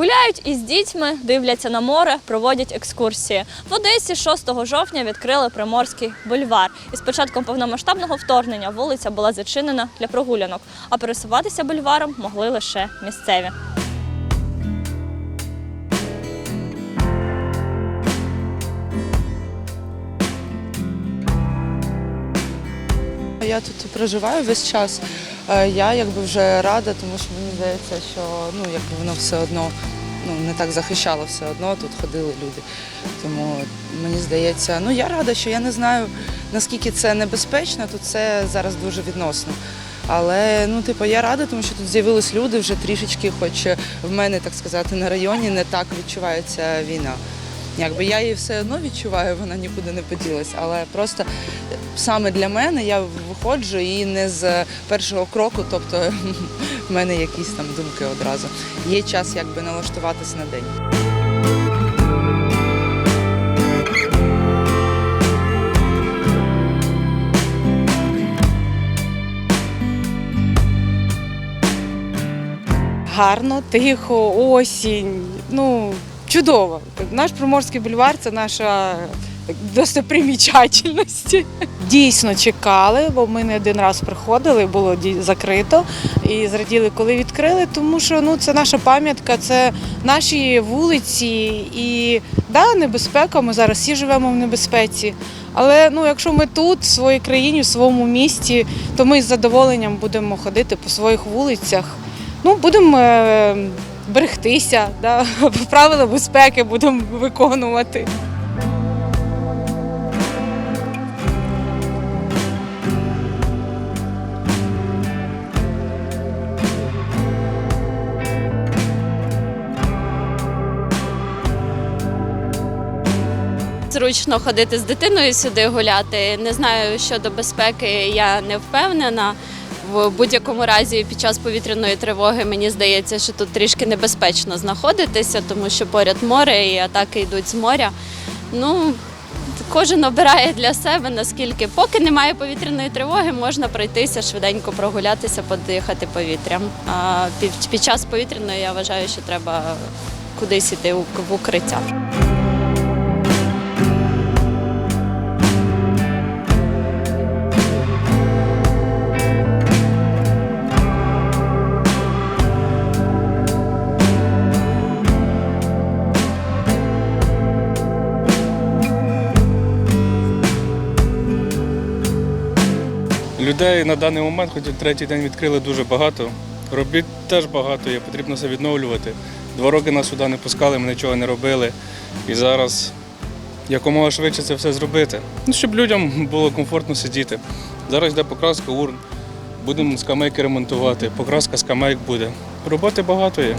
Гуляють із дітьми, дивляться на море, проводять екскурсії. В Одесі 6 жовтня відкрили Приморський бульвар. І з початком повномасштабного вторгнення вулиця була зачинена для прогулянок, а пересуватися бульваром могли лише місцеві. Я тут проживаю весь час. Е, Я якби вже рада, тому що мені здається, що ну якби воно все одно ну не так захищало все одно. Тут ходили люди. Тому мені здається, ну я рада, що я не знаю наскільки це небезпечно. Тут це зараз дуже відносно. Але ну, типу, я рада, тому що тут з'явились люди вже трішечки, хоч в мене, так сказати, на районі не так відчувається війна. Якби я її все одно відчуваю, вона нікуди не поділась. Але просто саме для мене я виходжу і не з першого кроку, тобто в мене якісь там думки одразу. Є час якби налаштуватись на день. гарно, тихо, осінь. Ну, чудово. Наш Приморський бульвар це наша достопримічательність. Дійсно чекали, бо ми не один раз приходили, було закрито і зраділи, коли відкрили, тому що ну, це наша пам'ятка, це наші вулиці і да, небезпека. Ми зараз всі живемо в небезпеці. Але ну, якщо ми тут, в своїй країні, в своєму місті, то ми з задоволенням будемо ходити по своїх вулицях. Ну, будемо е, берегтися, да, правила безпеки будемо виконувати. Зручно ходити з дитиною сюди гуляти. Не знаю щодо безпеки, я не впевнена. В будь-якому разі під час повітряної тривоги мені здається, що тут трішки небезпечно знаходитися, тому що поряд море і атаки йдуть з моря. Ну, кожен обирає для себе наскільки. Поки немає повітряної тривоги, можна пройтися швиденько прогулятися, подихати повітрям. А під, час повітряної я вважаю, що треба кудись іти в укриття. Людей на даний момент, хоч третій день відкрили дуже багато. Робіт теж багато є, потрібно все відновлювати. Два роки нас сюди не пускали, ми нічого не робили. І зараз якомога швидше це все зробити. Ну, щоб людям було комфортно сидіти. Зараз йде покраска урн, будемо скамейки ремонтувати, покраска скамейк буде. Роботи багато є.